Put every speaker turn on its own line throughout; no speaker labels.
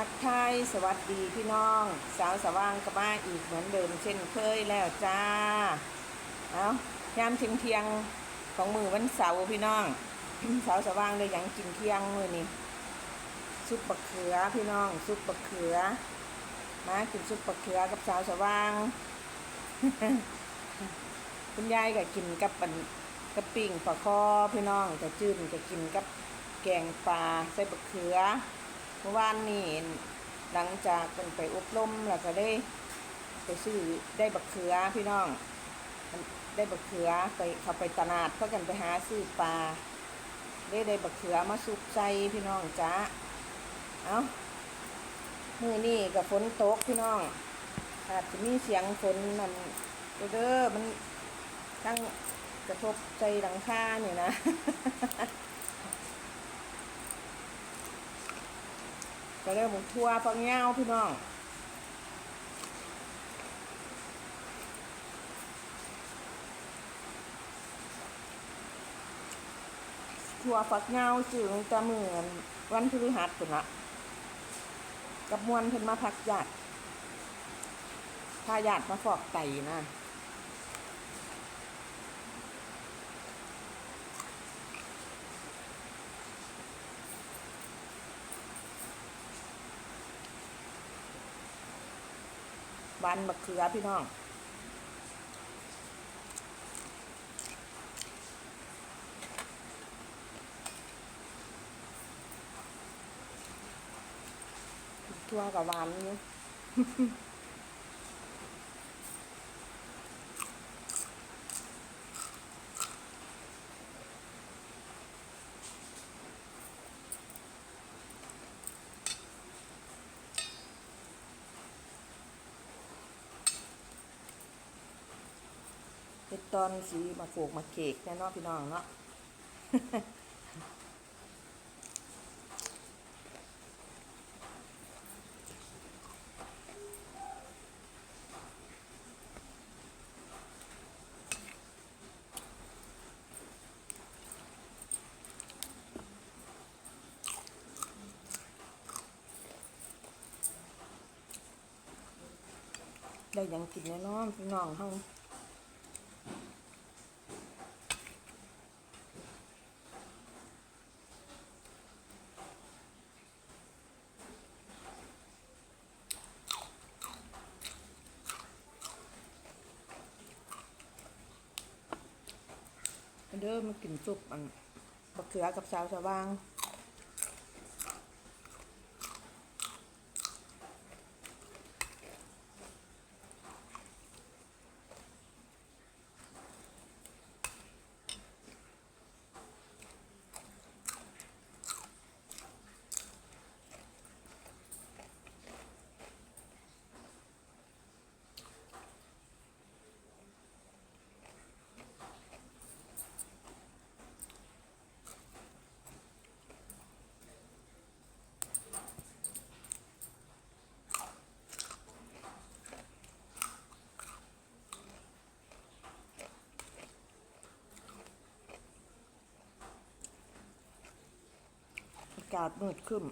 ทักทายสวัสดีพี่น้อง สาวสว่างกับมาอีกเหมือนเดิมเช่นเคยแล้วจ้า เอายามเที่ยงเที่ยงของมือวันเสาร์พี่น้อง สาวสว่างเลยยังกินเที่ยงมือนี่ซุปบะเขือพี่น้องซุปบะเขือ มากินซุปบะเขือกับสาวสว่าง คุณยายก็กินกับปันกับปิ่งปลาคอพี่น้องจะจืดจะกินกับแกงปลาใส่บะเขือ เมื่อวานนี่หลังจากเป็นไปอบรมแล้วก็ได้ไปซื้อได้บักเขือพี่น้อง ได้บักเขือไปเขาไปตลาดเพื่อกันไปหาซื้อปลาได้ได้บักเขือมาสุกใจพี่น้องจ้าเอามือนี่กับฝนตกพี่น้องอาจจะมีเสียงฝนนั่นเด้อมันตั้งกระทบใจหลังคาเนี่ยนะ ก็เริ่มทั่วฟังเงาพี่น้องทั่วฝักเงาจึงจะเหมือนวันพฤหัสคุณละกับมวลเพิ่นมาพักญาติพาญาติมาฟอกไตนะ บานมะเขือพี่น้องทั่วกับหวานเนี่ย ตอนสีมาโขกมาเค้กแน่นอนพี่น้องเนาะได้ยังกินแน่นอนพี่น้องเฮา เด้อมากินซุปอันบักเขือกับสาวสว่าง อากาศมืดครึ้ม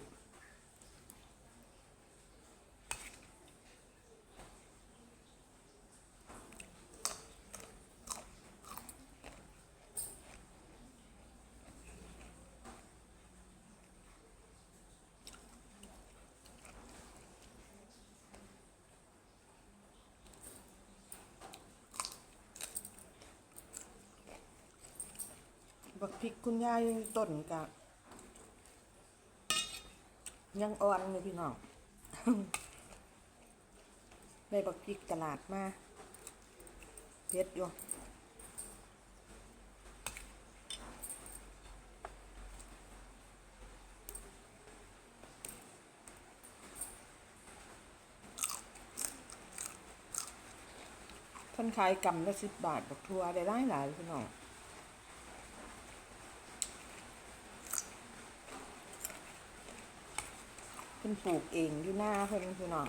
บักพริกคุณยายต้นกะ ยังอ่อนเลยพี่น้องได้บักพริกตลาดมาเพชรอยู่เพิ่นขายกำละสิบบาทบักทัวได้หลายหลายพี่น้อง พิ่นปลูกเองอยู่หน้าเพิ่นพี่น้อง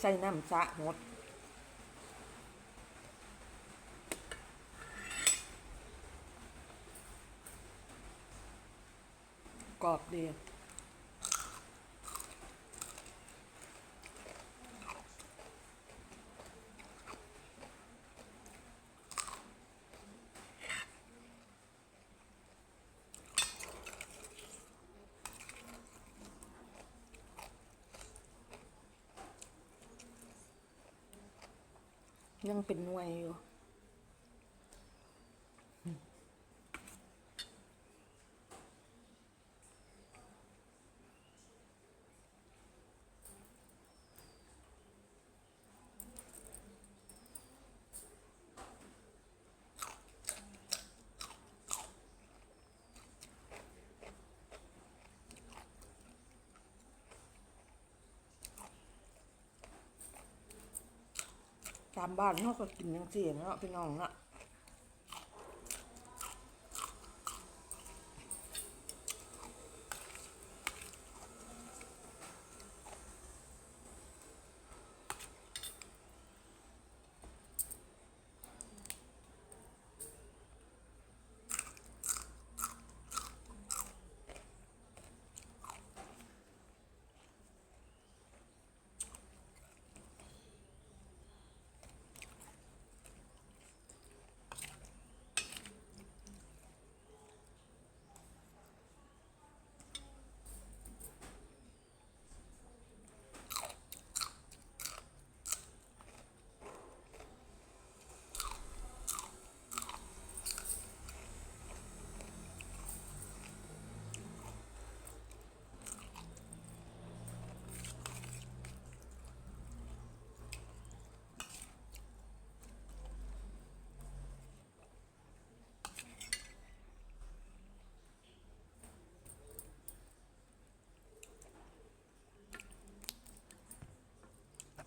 ใส่น้ำสะหมดกรอบดี ยังเป็นหน่วยอยู่ามบ้านเขาก็กินยังเสียเนาะพี่น้องเนาะ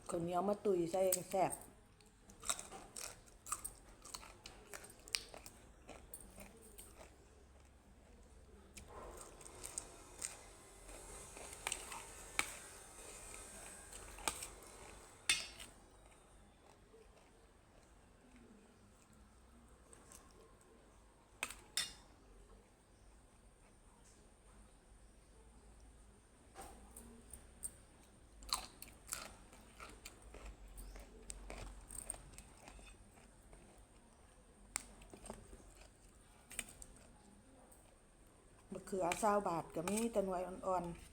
ข้าวเหนียวมาตุยใส่แซ่บ เขือซาวบาทก็มีแต่หน่วยอ่อนๆ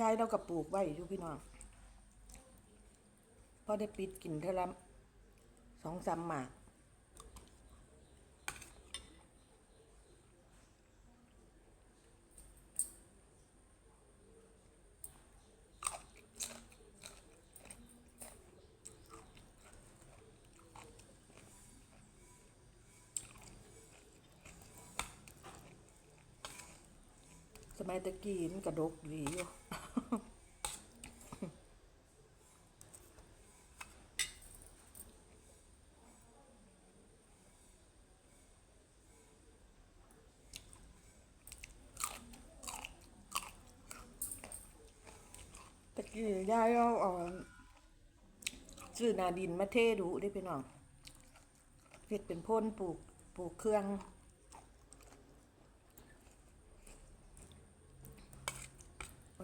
ยายเราก็ปลูกไว้อยู่พี่น้องพอได้ปิดกินเท่าละ องสามหมากสมัยตะกี้มันกระดกดีอยู่ ตะกี้ ยายเอาเอาซื้อนาดินมาเทดูได้พี่น้องเฮ็ดเป็นพ่นปลูกปลูกเครื่อง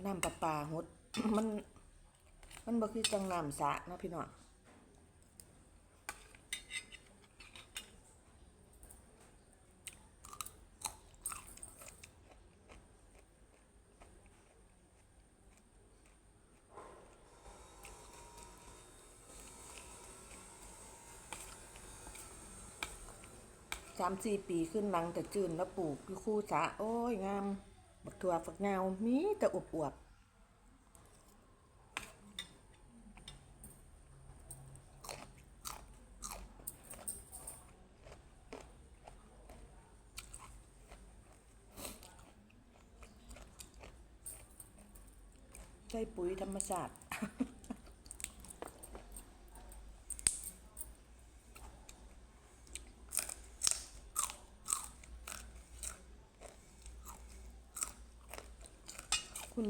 น้ำปลาปาหดมัน มันบ่คือจังน้ำสะนะพี่น้องามสี่ปีขึ้นหลังแต่จืนแล้วปลูกคู่สะโอ้ยงามบักถั่วฝักยามีแต่อวบอวบใช้ปุ๋ยธรรมชาติ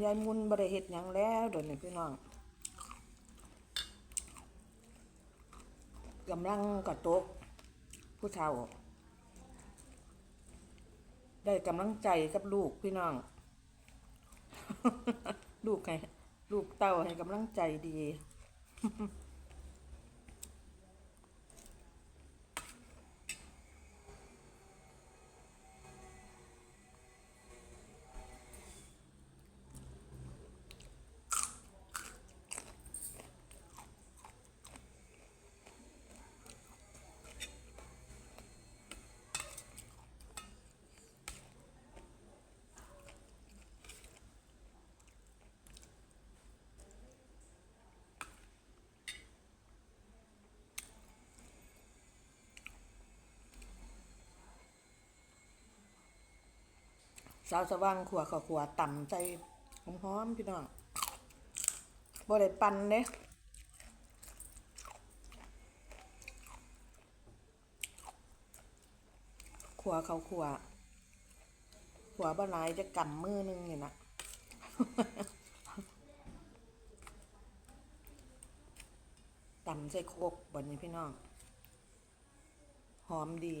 ยายมุนบริเห็ดหยังแล้วเดี๋ยวนี้พี่น้องกำลังกระตกผู้เฒ่า ได้กำลังใจกับลูกพี่น้อง ลูกให้ลูกเต้าให้กำลังใจดี สาวสว่างขัวข้าวขัวต่ำใจหอมๆพี่น้องบ่ได้ปั่นเด้ขัวข้าขัวขัวบ่หลายจะกำมือนึงเนี่ยนะต่ำใส่โคกบนนี้พี่น้อง หอมดี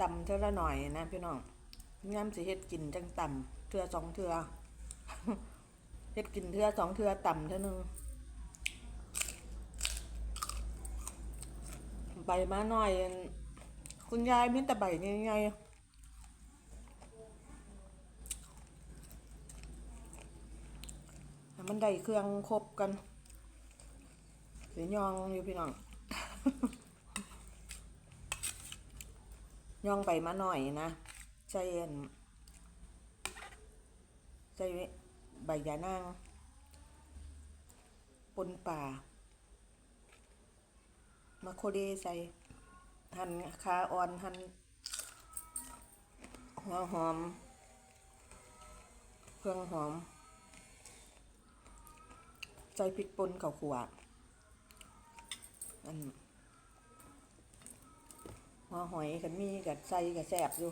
ตำเท่าละหน่อยนะพี่น้องย้ำสิเฮ็ดกินจังตำเทือสองเทือเฮ็ดกินเทือสองเทือตำเท่านึงใบมาหน่อย คุณยายมีแต่ใบใหญ่ๆให้มันได้เครื่องครบกันสียองอยู่พี่น้อง ย่องไปมาหน่อยนะใส่อันใส่ใบยานางปนป่ามาโคเดใส่หั่นคาอ่อนหั่นหัวหอม เครื่องหอม ใส่พริกป่นข้าวขวอัน หัวหอยกันมีกับใส่กับแสบอยู่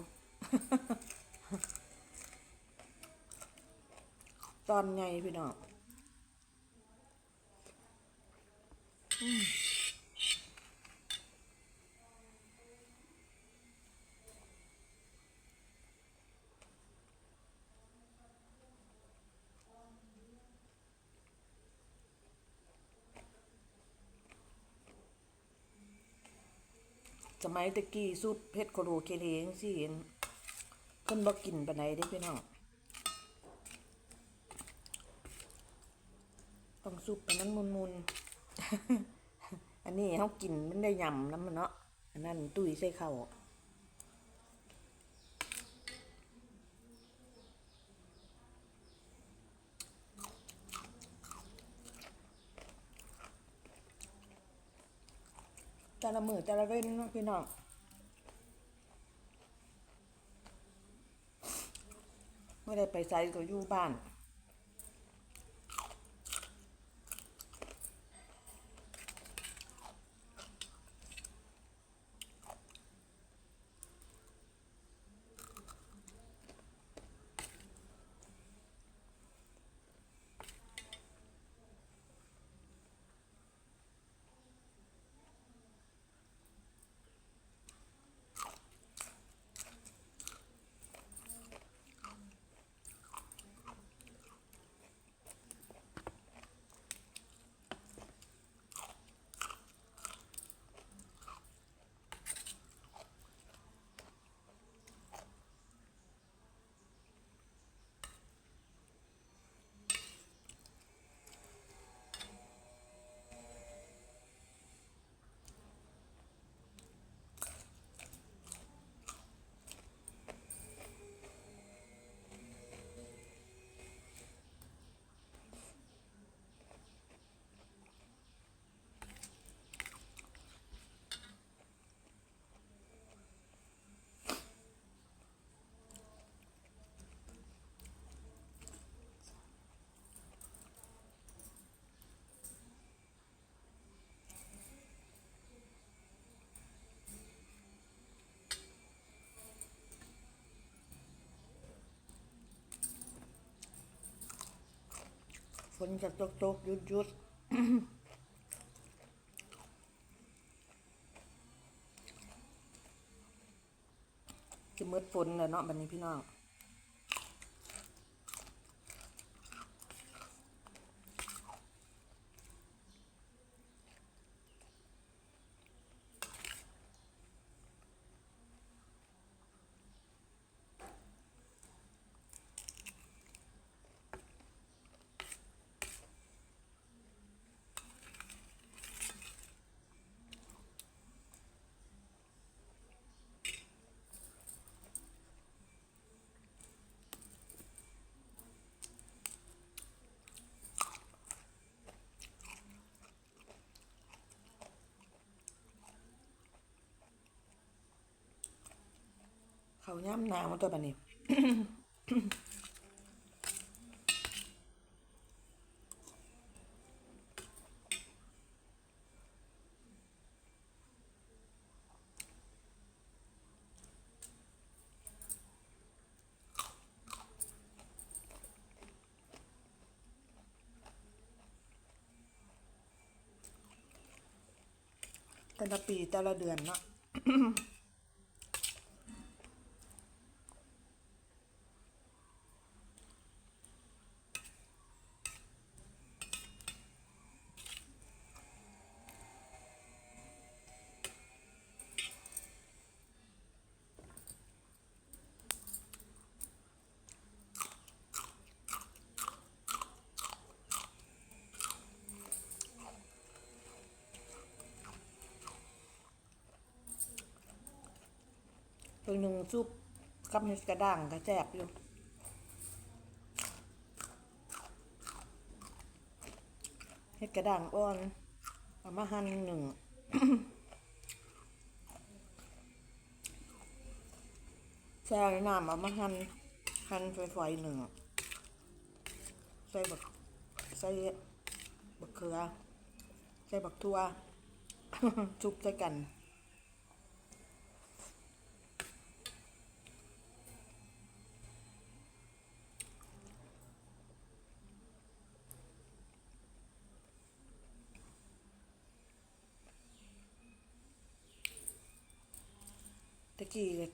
ตอนไงพี่น้อง มสมัยตะกี้ซุปเพชรโคโลเคเลงสิเห็นเพิ่นบ่กินปานใดเด้พี่น้องต้องซุปให้มันมุนๆอันนี้เขากินมันได้ยำน้ำมันเนาะอันนั้นตุ้ยใส่ข้าว แต่ละมือแต่ละเว้นเนาะพี่น้องไม่ได้ไปไสก็อยู่บ้าน ฝนจะตกตกหยุดหยุดจะมืดฝนเลยเนาะบันนี้พี่น้อง เขาย่ำหนาวตัวบัดนี้แต่ละปีแต่ละเดือนเนาะ ตัวหนึ่งซุปกับเห็ดกระด้างกระแจบอยู่เห็ดกระด้างอ่อนเอามาหั่นหนึ่งแช่น้ำเอามาหั่นหั่นฝอยๆหนึ่งใส่บักใส่บักเขือใส่บักทั่วชุบใส่กัน ตะกี้ก็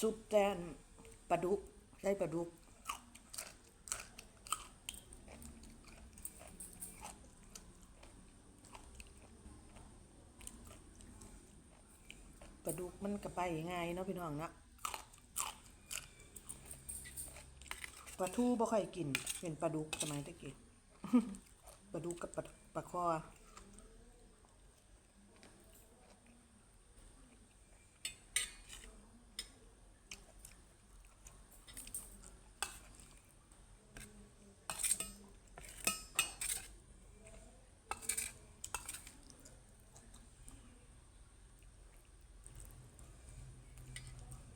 ซุปแตนปลาดุกได้ปลาดุกปลาดุกมันก็ไปง่ายเนาะพี่น้องเนาะปลาทูบ่ค่อยกิน เป็นปลาดุกสมัยตะกี้ปลาดุกกับปลาปลาคอ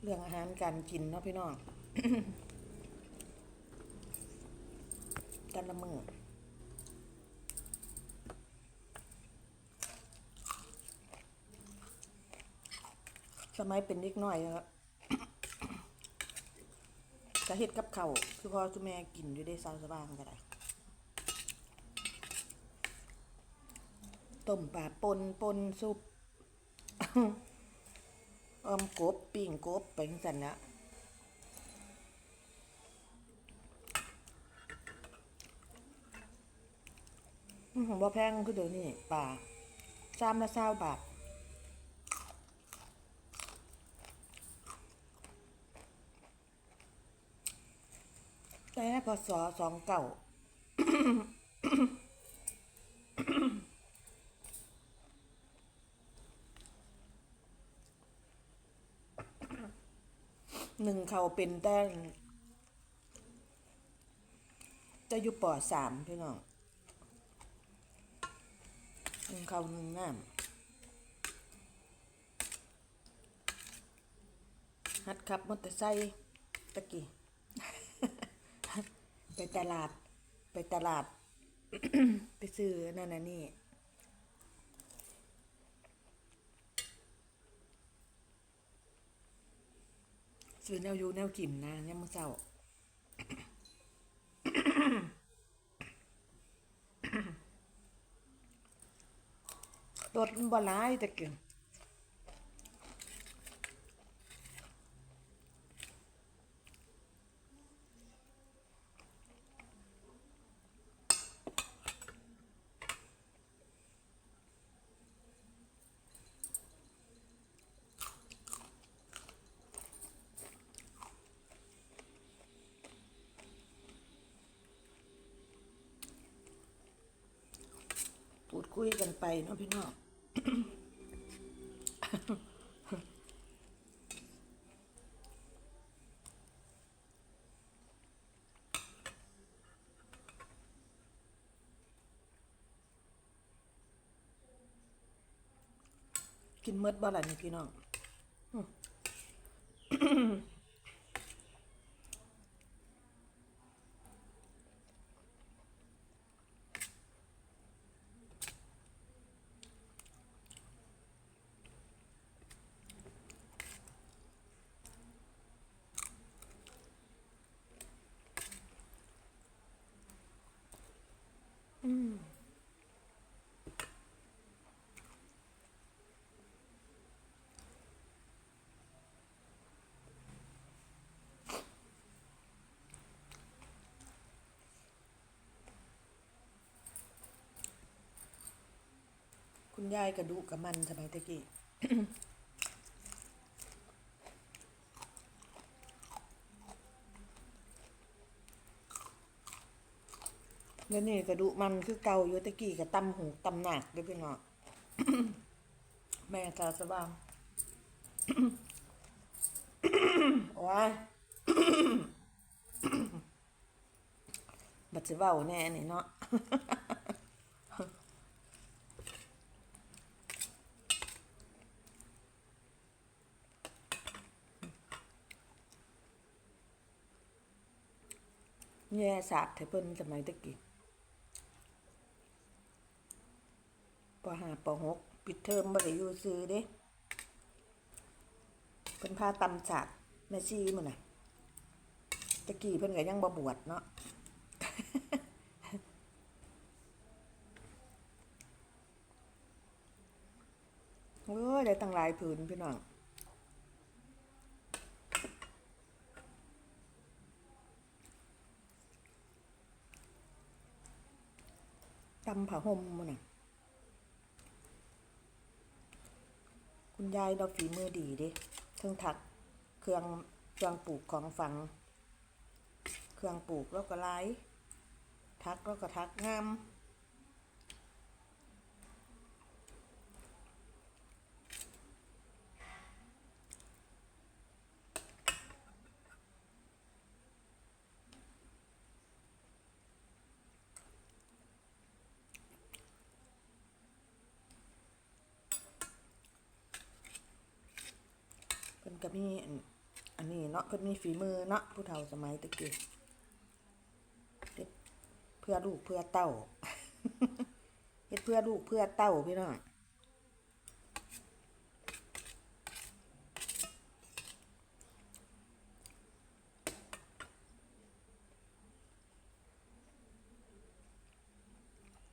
เรื่องอาหารการกินเนาะพี่น้องแต่ละมือสมัยเป็นเด็กน้อยครับจะเฮ็ดกับเขาวคือพ่อคือแม่กินอยู่ได้สาวสบางก็ได้ต้มปลาปนปนซุป ออมกบปิ้งกบไปจังซั่นะอืมผมบ่แพงคือเดี๋ยวนี้ป่าจามละเศร้าบาทแต่พศสองเก่า หนึ่งเขาเป็นแต่จะอยู่ปอดสามพี่น้องหนึ่งเขาหนึ่งน้ำฮัดขับมอเตอร์ไซค์ตะกี้ ไปตลาด ไปตลาด ไปซื้อนั่นน่ะนี่ ซื้อแนวยูแนวกิ่นนะเนี่ยมื่อเจ้าโดดบ่ร้ายแต่เก่ง พูดคุยกันไปเนาะพี่น้องกินเมดบ่ล่ะนี่พี่น้องอืม คุณยายกระดูกกับมันสมัยตะกี้แล้วนี่กระดูกมันคือเก่าอยู่ตะกี้กับตำหูตำหนักด้วยพี่น้องแม่ตาสว่างโอ้ยบัดจะเว้าแน่นี่เนาะ แย่สาบเทเพิ่นสมัยตะกี้ปห้าปหกปิดเทอมบ่ได้อยู่ซื้อเด้เพิ่นพาตำสาดแม่ชีมื้อน่ะตะกี้เพิ่นก็ยังบ่บวชเนาะโอ้ยได้ตั้งหลายผืนพี่น้อง ตำผ้าห่มมันน่ะ คุณยายเราฝีมือดีเดิเครื่องถัก เครื่องเครื่องปลูกของฝัง เครื่องปลูกแล้วก็ไล่ทักแล้วก็ทักงาม มีอันอันนี้เนาะเพิ่นมีฝีมือเนาะผู้เฒ่าสมัยตะกี้เฮ็ดเพื่อลูกเพื่อเต้าเฮ็ดเพื่อลูกเพื่อเต้าพี่น้อง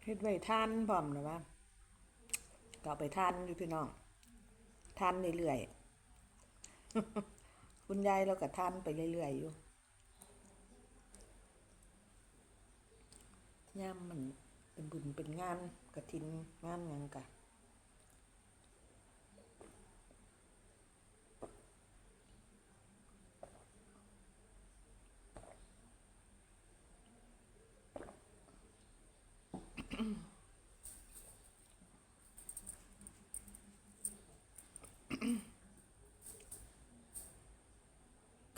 เฮ็ดไว้ทานพร้อมนะว่าก็ไปทานอยู่พี่น้องทานเรื่อยๆ คุณยายเราก็ทานไปเรื่อยๆอยู่ย่ามมันเป็นบุญเป็นงานกระทินงานยังกะ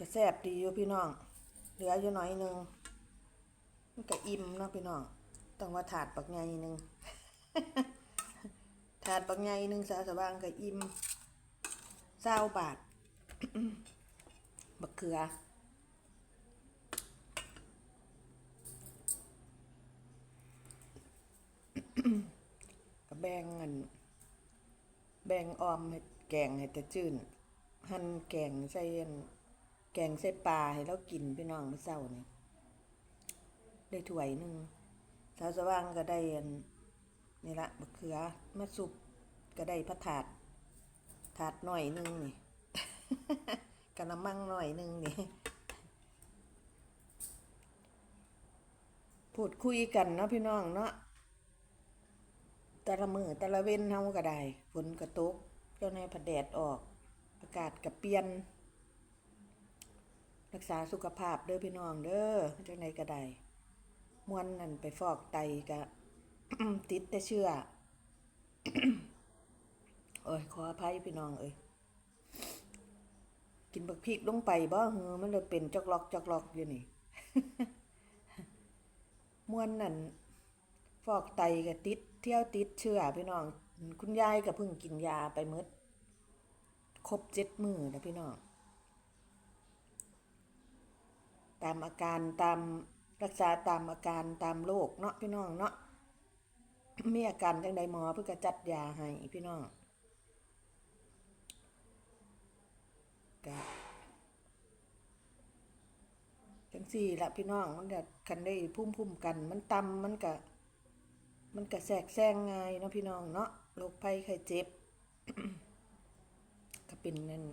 กระแซ่บดีอยู่พี่น้อง เหลืออยู่หน่อยนึงมันก็อิ่มเนาะพี่น้องต้องว่าถาดปักใหญ่นึงถาดปักใหญ่หนึงสาสว่างก็อิ่มเศร้าบาทบักเขือก็แบ่งเงินแบ่งออมให้แกงให้แต่จืนหั่นแกงใส่อัน แกงใส่ปลาให้เรากินพี่น้องเมื่อเช้านี่ได้ถ้วยหนึ่งสาวสว่างก็ได้อันนี่ละมะเขือมาสุบก็ได้พระถาด ถาดหน่อยหนึงนี่กะละมังหน่อยหนึงนี่พูดคุยกันเนาะพี่น้องเนาะแต่ละมือแต่ละเว้นเฮาก็ได้ฝนก็ตกเจ้านผัดแดดออก อากาศก็เปลี่ยน รักษาสุขภาพเด้อพี่น้องเด้อจังไดก็ได้มวนนั่นไปฟอกไตก็ติดแต่เชื้อโอ้ยขออภัยพี่น้องเอ้ยกินบักพริกลงไปบ่เฮือมันเลยเป็นจอกลอกจอกลอกอยู่นี่มวนนั่นฟอกไตก็ติดเที่ยวติดเชื้อพี่น้อง คุณยายก็เพิ่งกินยาไปหมดครบเจ็ดมือนะพี่น้อง ตามอาการตามรักษาตามอาการตามโรคเนาะพี่น้องเนาะมีอาการจังใดหมอเพื่อก็จัดยาให้พี่น้องก็จังสี่ละพี่น้องมันก็คันได้พุ่มพุ่มกัน มันต่ำมันก็มันก็แสกแซงง่ายเนาะพี่น้องเนาะโรคภัยไข้เจ็บก็เป็นนั่น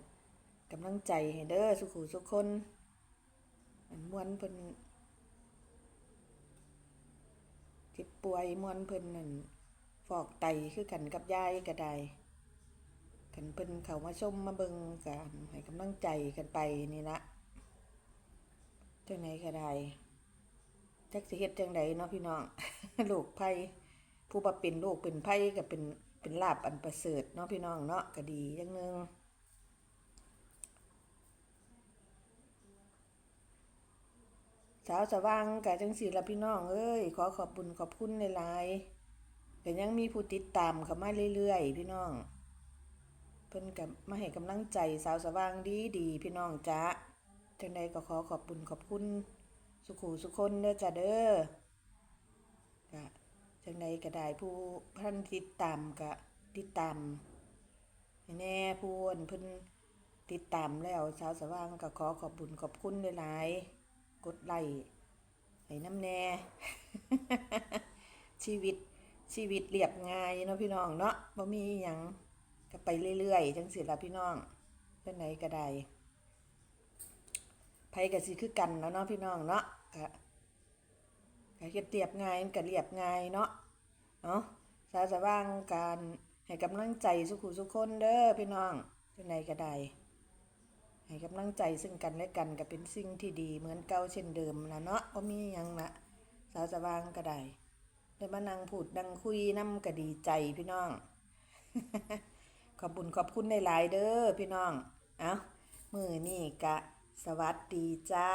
กำลังใจให้เด้อสุขุสุขคน มวนเพิ่นจ็บป่วยมวนเพิ่นนั่นฟอกไตคือกันกับยายก็ได้กันเพิ่นเขามาชมมาเบิงกันให้กำลังใจกันไปนี่ละจังไหนก็ได้จักสิเฮ็ดจังไดเนาะพี่น้องโรคภัยผู้บ่เป็นโรคเป็นภัยก็เป็นเป็นลาบอันประเสริฐเนาะพี่น้องเนาะก็ดีอย่างหนึง สาวสว่างกะจังสีละพี่น้องเอ้ยขอขอบบุญขอบคุณหลายๆแต่ยังมีผู้ติดตามเข้ามาเรื่อยๆ พี่น้อง เพิ่นกับมาให้กำลังใจสาวสว่างดีดีพี่น้องจ้าจังใดก็ขอขอบบุญขอบคุณ สุขูสุคนเด้อจ้าเด้อกะจังใดก็ได้ผู้ท่านติดตามกะติดตามแน่ผู้อ้วนเพิ่นติดตามแล้วสาวสว่างก็ขอขอบบุญขอบคุณหลายๆ กดไลค์ให้น้ำแน่ ชีวิตชีวิตเรียบง่ายเนาะพี่น้องเนาะบ่มีหยังก็ไปเรื่อยๆจังสิละพี่น้องเพิ่นไหนก็ได้ไผก็สิคือกันแล้วเนาะพี่น้องเนาะก็ก็เฮ็ดเรียบง่ายมันก็เรียบง่ายเนาะเนาะสาสว่างการให้กำลังใจสุขุสุขคนเด้อพี่น้องจังไดก็ได้ ให้กำลังใจซึ่งกันและกันก็เป็นสิ่งที่ดีเหมือนเก่าเช่นเดิมนะเนาะก็มียังละสาวสว่างก็ได้ได้มานั่งพูดนั่งคุยน้ำก็ดีใจพี่น้อง ขอบบุญขอบคุณหลายเด้อพี่น้อง เอามือนี่กะ สวัสดีจ้า